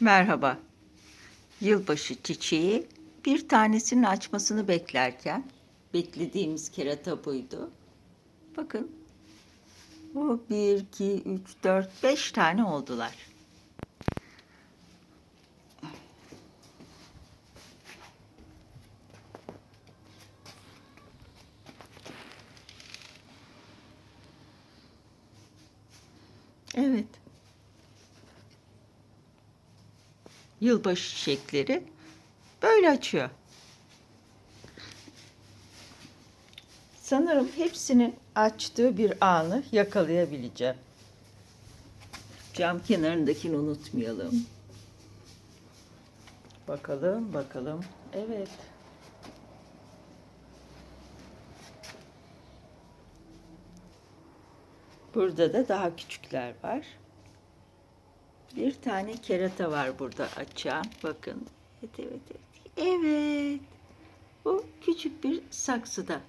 Merhaba. Yılbaşı çiçeği bir tanesinin açmasını beklerken beklediğimiz kerata buydu. Bakın. Bu bir, iki, üç, dört, beş tane oldular. Evet. Yılbaşı çiçekleri böyle açıyor. Sanırım hepsinin açtığı bir anı yakalayabileceğim. Cam kenarındakini unutmayalım. Bakalım, bakalım. Evet. Burada da daha küçükler var. Bir tane kerata var burada açan. Bakın. Evet, evet, evet. Evet. Bu küçük bir saksıda.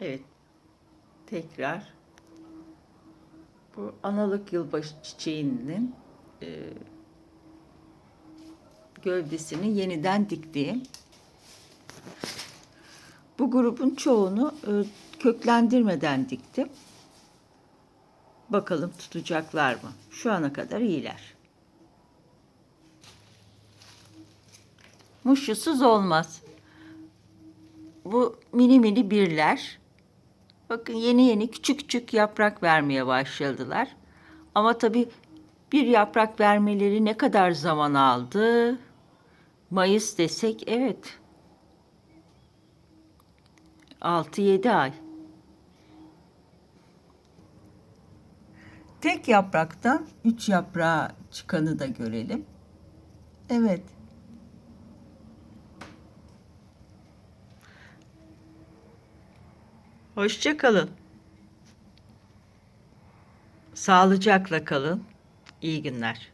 Evet. Tekrar bu analık yılbaşı çiçeğinin e, gövdesini yeniden diktiğim bu grubun çoğunu e, köklendirmeden diktim. Bakalım tutacaklar mı? Şu ana kadar iyiler. Muşusuz olmaz. Bu mini mini birler. Bakın yeni yeni küçük küçük yaprak vermeye başladılar. Ama tabii bir yaprak vermeleri ne kadar zaman aldı? Mayıs desek evet. 6-7 ay. Tek yapraktan 3 yaprağa çıkanı da görelim. Evet. Hoşça kalın. Sağlıcakla kalın. İyi günler.